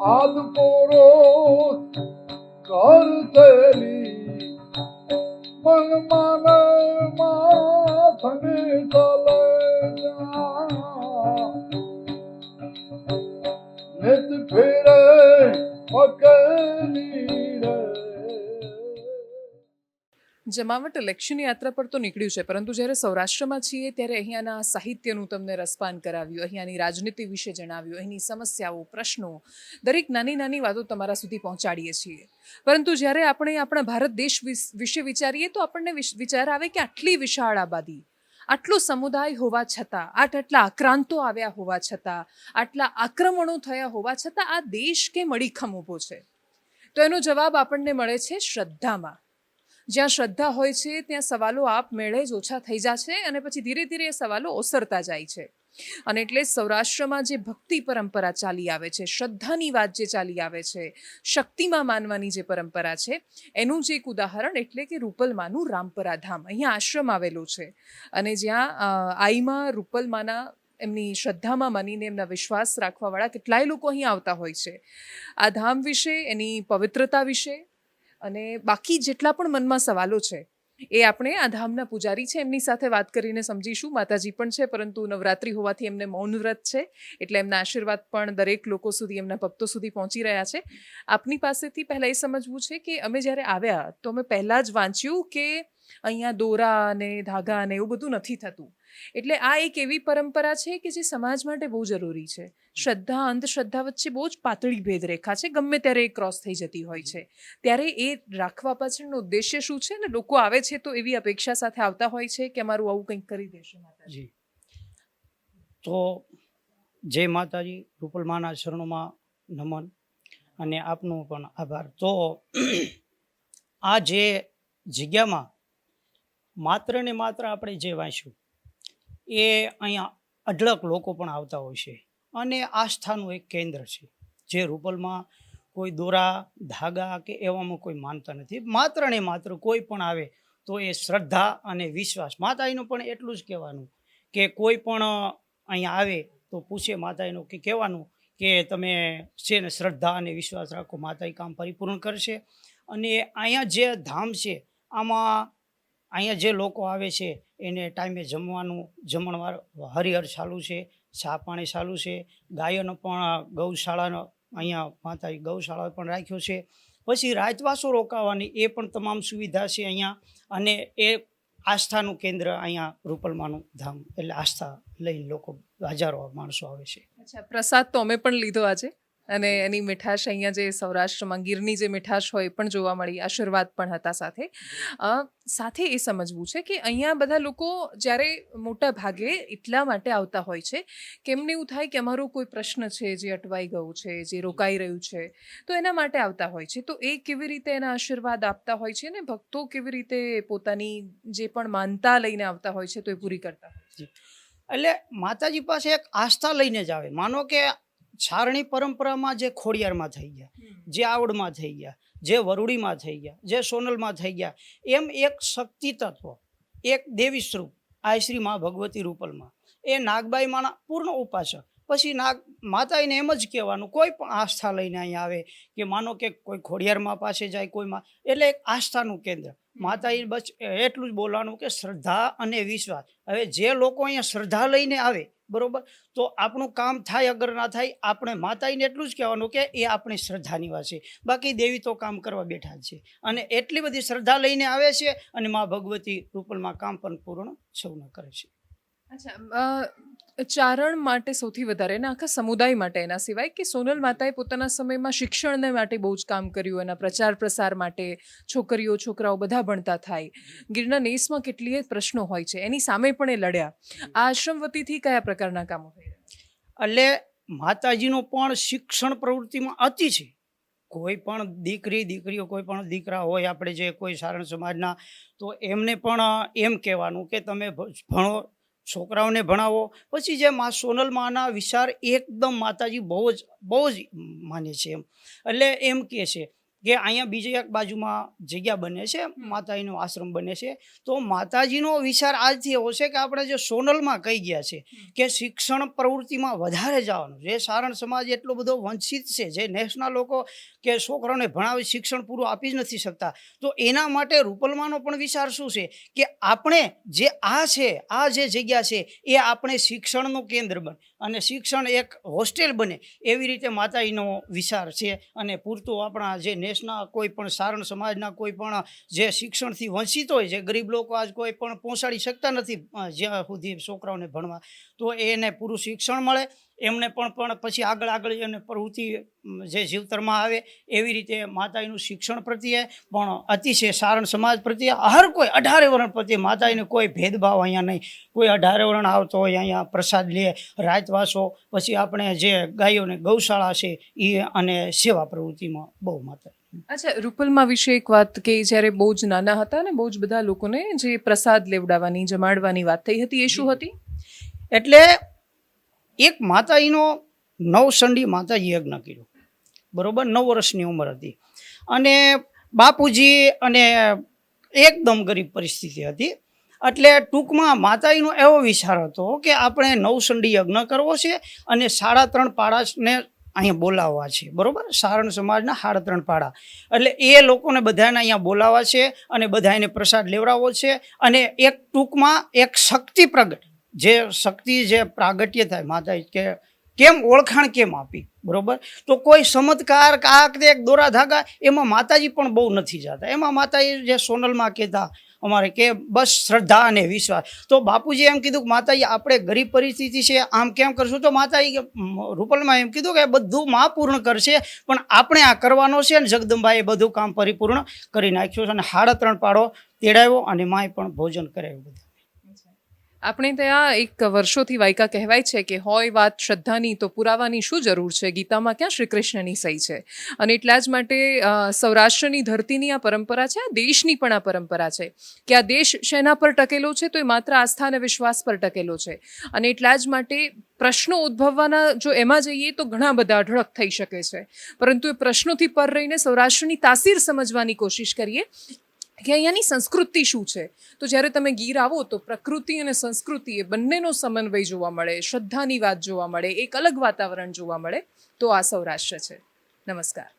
ਆਦ ਕੋਰੋ ਕਰ ਤੇਰੀ ਮਨ ਮਨ ਮਾਥਨੇ ਤਲੇ ਜਾ। ਨਿਤ ਫੇਰੇ ਮਕਨੀ જમાવટ ઇલેક્શન યાત્રા પર તો નીકળ્યું છે, પરંતુ જ્યારે સૌરાષ્ટ્રમાં છીએ ત્યારે અહીંયાના સાહિત્યનું તમને રસપાન કરાવ્યું, અહીંયાની રાજનીતિ વિશે જણાવ્યું, અહીંની સમસ્યાઓ, પ્રશ્નો, દરેક નાની નાની વાતો તમારા સુધી પહોંચાડીએ છીએ. પરંતુ જ્યારે આપણે આપણા ભારત દેશ વિશે વિચારીએ તો આપણને વિચાર આવે કે આટલી વિશાળ આબાદી, આટલો સમુદાય હોવા છતાં, આટ, આટલા આક્રાંતો આવ્યા હોવા છતાં, આટલા આક્રમણો થયા હોવા છતાં આ દેશ કેમ અડીખમ ઊભો છે? તો એનો જવાબ આપણને મળે છે શ્રદ્ધામાં. જ્યાં શ્રદ્ધા હોય છે, ત્યાં સવાલો આપ મેળે જ ઓછા થઈ જશે અને પછી ધીરે ધીરે એ સવાલો ઓસરતા જાય છે. અને એટલે સૌરાષ્ટ્રમાં જે ભક્તિ પરંપરા ચાલી આવે છે, શ્રદ્ધાની વાત જે ચાલી આવે છે, શક્તિમાં માનવાની જે પરંપરા છે, એનું જે એક ઉદાહરણ એટલે કે રૂપલમાનું રામપરા ધામ અહીંયા આશ્રમ આવેલો છે. અને જ્યાં આઈમાં રૂપલમાના એમની શ્રદ્ધામાં માનીને એમના વિશ્વાસ રાખવાવાળા કેટલાય લોકો અહીં આવતા હોય છે. આ ધામ વિશે, એની પવિત્રતા વિશે અને બાકી જેટલા પણ મનમાં સવાલો છે, એ આપણે આ ધામના પૂજારી છે, એમની સાથે વાત કરીને સમજીશું. માતાજી પણ છે, પરંતુ નવરાત્રિ હોવાથી એમને મૌન વ્રત છે, એટલે એમના આશીર્વાદ પણ દરેક લોકો સુધી, એમના ભક્તો સુધી પહોંચી રહ્યા છે. આપની પાસેથી પહેલાં એ સમજવું છે કે અમે જ્યારે આવ્યા, તો અમે પહેલાં જ વાંચ્યું કે અહીંયા દોરા અને ધાગા અને એવું બધું નથી થતું. એટલે આ એક એવી પરંપરા છે કે જે સમાજ માટે બહુ જરૂરી છે. શ્રદ્ધા, અંધશ્રદ્ધા વચ્ચે બહુ જ પાતળી ભેદરેખા છે. ગમે ત્યારે એ ક્રોસ થઈ જતી હોય છે. ત્યારે એ રાખવા પાછળનો ઉદ્દેશ્ય શું છે ને લોકો આવે છે તો એવી અપેક્ષા સાથે આવતા હોય છે કે અમારું આવું કંઈક કરી દેશે માતાજી? તો જય માતાજી રૂપલમાના શરણોમાં નમન અને આપનો પણ આભાર. તો આ જે જગ્યામાં માત્ર ને માત્ર આપણે જે વાંચ્યું એ અહીંયા અઢળક લોકો પણ આવતા હોય છે. અને આસ્થાનું એક કેન્દ્ર છે, જે રૂપલમાં કોઈ દોરા, ધાગા કે એવામાં કોઈ માનતા નથી. માત્ર ને માત્ર કોઈ પણ આવે તો એ શ્રદ્ધા અને વિશ્વાસ. માતાજીનું પણ એટલું જ કહેવાનું કે કોઈ પણ અહીંયા આવે તો પૂછે માતાજીનું કે કહેવાનું કે તમે છે ને શ્રદ્ધા અને વિશ્વાસ રાખો માતા કામ પરિપૂર્ણ કરશે. અને અહીંયા જે ધામ છે, આમાં અહીંયા જે લોકો આવે છે, એને ટાઈમે જમવાનું, જમણવાર હરિહર ચાલુ છે, ચા પાણી ચાલુ છે, ગાયોનો પણ ગૌશાળાનો અહીંયા માતા ગૌશાળા પણ રાખ્યો છે. પછી રાતવાસો રોકાવાની એ પણ તમામ સુવિધા છે અહીંયા અને એ આસ્થાનું કેન્દ્ર અહીંયા રૂપલમાનું ધામ એટલે આસ્થા લઈને લોકો હજારો માણસો આવે છે. અચ્છા, પ્રસાદ તો અમે પણ લીધો આજે. અને એની મીઠાશ અહીંયા જે સૌરાષ્ટ્રમાં ગીરની જે મીઠાશ હોય પણ જોવા મળી, આશીર્વાદ પણ હતા સાથે. સાથે એ સમજવું છે કે અહીંયા બધા લોકો જ્યારે મોટા ભાગે એટલા માટે આવતા હોય છે કે એમને એવું થાય કે અમારો કોઈ પ્રશ્ન છે, જે અટવાઈ ગયું છે, જે રોકાઈ રહ્યું છે, તો એના માટે આવતા હોય છે. તો એ કેવી રીતે એના આશીર્વાદ આપતા હોય છે ને ભક્તો કેવી રીતે પોતાની જે પણ માનતા લઈને આવતા હોય છે તો એ પૂરી કરતા હોય છે? એટલે માતાજી પાસે એક આસ્થા લઈને જ આવે. માનો કે છારણી પરંપરામાં જે ખોડિયારમાં થઈ ગયા, જે આવડમાં થઈ ગયા, જે વરુડીમાં થઈ ગયા, જે સોનલમાં થઈ ગયા, એમ એક શક્તિ તત્વ, એક દેવી સ્વરૂપ, આ શ્રી મા ભગવતી રૂપલમાં. એ નાગબાઈ માના પૂર્ણ ઉપાસક. પછી નાગ માતાઈને એમ જ કહેવાનું, કોઈ પણ આસ્થા લઈને અહીંયા આવે કે માનો કે કોઈ ખોડિયારમાં પાસે જાય કોઈમાં એટલે એક આસ્થાનું કેન્દ્ર. માતાજી બસ એટલું જ બોલવાનું કે શ્રદ્ધા અને વિશ્વાસ. હવે જે લોકો અહીંયા શ્રદ્ધા લઈને આવે બરોબર? તો આપણું કામ થાય અગર ના થાય, આપણે માતાઈને એટલું જ કહેવાનું કે એ આપણી શ્રદ્ધાની વાત છે. બાકી દેવી તો કામ કરવા બેઠા છે. અને એટલી બધી શ્રદ્ધા લઈને આવે છે અને મા ભગવતી રૂપલમાં કામ પણ પૂર્ણ સૌને કરે છે. અચ્છા ચારણ માટે સૌથી વધારે એના આખા સમુદાય માટે એના સિવાય કે સોનલ માતાએ પોતાના સમયમાં શિક્ષણને માટે બહુ જ કામ કર્યું, એના પ્રચાર પ્રસાર માટે છોકરીઓ, છોકરાઓ બધા ભણતા થાય. ગીરના નેસમાં કેટલીય પ્રશ્નો હોય છે, એની સામે પણ એ લડ્યા. આ આશ્રમ વતીથી કયા પ્રકારના કામો થઈ એટલે માતાજીનો પણ શિક્ષણ પ્રવૃત્તિમાં અતિ છે. કોઈ પણ દીકરી, દીકરીઓ, કોઈ પણ દીકરા હોય, આપણે જે કોઈ સારણ સમાજના, તો એમને પણ એમ કહેવાનું કે તમે ભણો છોકરાઓને ભણાવો. પછી જે મા સોનલ માના વિચાર એકદમ માતાજી બહુ જ બહુ જ માને છે એમ. એટલે એમ કહે છે કે અહીંયા બીજી એક બાજુમાં જગ્યા બને છે માતાજીનો આશ્રમ બને છે. તો માતાજીનો વિચાર આજથી એવો છે કે આપણે જે સોનલમાં કહી ગયા છે કે શિક્ષણ પ્રવૃત્તિમાં વધારે જવાનું. જે સારણ સમાજ એટલો બધો વંચિત છે જે નેશના લોકો કે છોકરાઓને ભણાવી શિક્ષણ પૂરું આપી જ નથી શકતા. તો એના માટે રૂપલમાનો પણ વિચાર શું છે કે આપણે જે આ છે આ જે જગ્યા છે એ આપણે શિક્ષણનું કેન્દ્ર બને. અને શિક્ષણ એક હોસ્ટેલ બને એવી રીતે માતાજીનો વિચાર છે અને પૂરતું આપણા જે નેશના કોઈ પણ સારણ સમાજના કોઈ પણ જે શિક્ષણથી વંચિત હોય, જે ગરીબ લોકો આજ કોઈ પણ પહોંચાડી શકતા નથી જ્યાં સુધી છોકરાઓને ભણવા, તો એને પૂરું શિક્ષણ મળે. એમને પણ પણ પછી આગળ આગળ એને પ્રવૃત્તિ જે જીવતરમાં આવે, એવી રીતે માતાજીનું શિક્ષણ પ્રત્યે પણ અતિશય સારણ સમાજ પ્રત્યે હર કોઈ અઢારે વર્ણ પ્રત્યે માતાજીને કોઈ ભેદભાવ અહીંયા નહીં. કોઈ અઢારે વર્ણ આવતો હોય, અહીંયા પ્રસાદ લે રાતવાસો પછી આપણે જે ગાયોને ગૌશાળા છે એ અને સેવા પ્રવૃત્તિમાં બહુ માતા અચ્છા, રૂપલમાં વિશે એક વાત કે જ્યારે બહુ જ નાના હતા ને, બહુ જ બધા લોકોને જે પ્રસાદ લેવડાવવાની, જમાડવાની વાત થઈ હતી, એ શું હતી? એટલે એક માતાજીનો નવસંડી માતાજી યજ્ઞ કર્યો. બરોબર, નવ વર્ષની ઉંમર હતી. અને બાપુજી અને એકદમ ગરીબ પરિસ્થિતિ હતી. એટલે ટૂંકમાં માતાજીનો એવો વિચાર હતો કે આપણે નવસંડી યજ્ઞ કરવો છે અને સાડા ત્રણ પાડાને અહીંયા બોલાવવા છે, બરોબર? સારણ સમાજના હાડ ત્રણ પાડા. એટલે એ લોકોને બધાને અહીંયા બોલાવવા છે અને બધા એને પ્રસાદ લેવડાવવો છે અને એક ટૂંકમાં એક શક્તિ પ્રગટ. જે શક્તિ, જે પ્રાગટ્ય થાય, માતા કે કેમ ઓળખાણ કેમ આપી? બરોબર? તો કોઈ ચમત્કાર, કાક એક દોરા ધાગા એમાં માતાજી પણ બહુ નથી જતા. એમાં માતાજી જે સોનલમાં કહેતા, અમારે કે બસ શ્રદ્ધા અને વિશ્વાસ. તો બાપુજી એમ કીધું કે માતાજી, આપણે ગરીબ પરિસ્થિતિ છે, આમ કેમ કરશું? તો માતાજી રૂપલમાં એમ કીધું કે બધું માં પૂર્ણ કરશે, પણ આપણે આ કરવાનો છે અને જગદંબાએ બધું કામ પરિપૂર્ણ કરી નાખ્યું છે અને હાડા ત્રણ પાડો તેડાવ્યો અને માએ પણ ભોજન કરાવ્યું બધું. આપણે ત્યાં એક વર્ષોથી વાયકા કહેવાય છે કે હોય વાત શ્રદ્ધાની તો પુરાવાની શું જરૂર છે? ગીતામાં ક્યાં શ્રી કૃષ્ણની સહી છે? અને એટલા જ માટે સૌરાષ્ટ્રની ધરતીની આ પરંપરા છે, આ દેશની પણ આ પરંપરા છે. કે આ દેશ શેના પર ટકેલો છે? તો એ માત્ર આસ્થા અને વિશ્વાસ પર ટકેલો છે. અને એટલા જ માટે પ્રશ્નો ઉદ્ભવવાના જો એમાં જઈએ તો ઘણા બધા અઢળક થઈ શકે છે. પરંતુ એ પ્રશ્નોથી પર રહીને સૌરાષ્ટ્રની તાસીર સમજવાની કોશિશ કરીએ કે અહીંયાની સંસ્કૃતિ શું છે? તો જ્યારે તમે ગીર આવો તો પ્રકૃતિ અને સંસ્કૃતિ એ બંનેનો સમન્વય જોવા મળે, શ્રદ્ધાની વાત જોવા મળે, એક અલગ વાતાવરણ જોવા મળે, તો આ સૌરાષ્ટ્ર છે. નમસ્કાર.